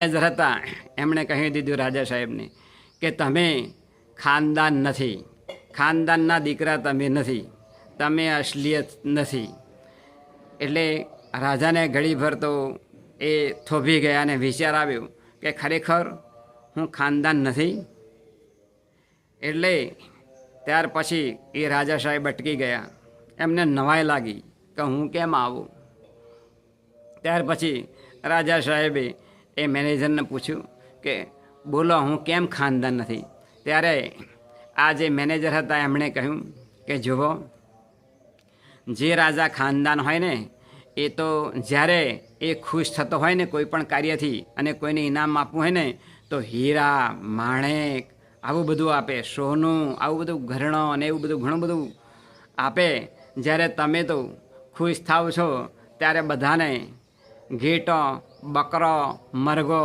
Manager હતા એમણે કહી દીધું રાજા સાહેબને કે તમે ખાનદાન નથી. ખાનદાનના દીકરા તમે નથી. તમે અસલિયત નથી. એટલે રાજાને ઘડીભર તો એ થોભી ગયા અને વિચાર આવ્યો કે ખરેખર હું ખાનદાન નથી? એટલે ત્યાર પછી એ રાજા સાહેબ અટકી ગયા. એમને નવાઈ લાગી કે હું કેમ આવું? ત્યાર પછી રાજા સાહેબે એ મેનેજરને પૂછ્યું કે, બોલો, હું કેમ ખાનદાન નથી? ત્યારે આ જે મેનેજર હતા, એમણે કહ્યું કે, જુઓ, જે રાજા ખાનદાન હોય ને, એ તો જ્યારે એ ખુશ થતો હોય ને, કોઈ પણ કાર્યથી અને કોઈને ઇનામ આપવું હોય ને, તો હીરા, માણેક, આવું બધું આપે, સોનું, આવું બધું ઘરણો અને એવું બધું ઘણું બધું આપે. જ્યારે તમે તો ખુશ થાવ છો, ત્યારે બધાને ઘેટો బక్రా మరుగో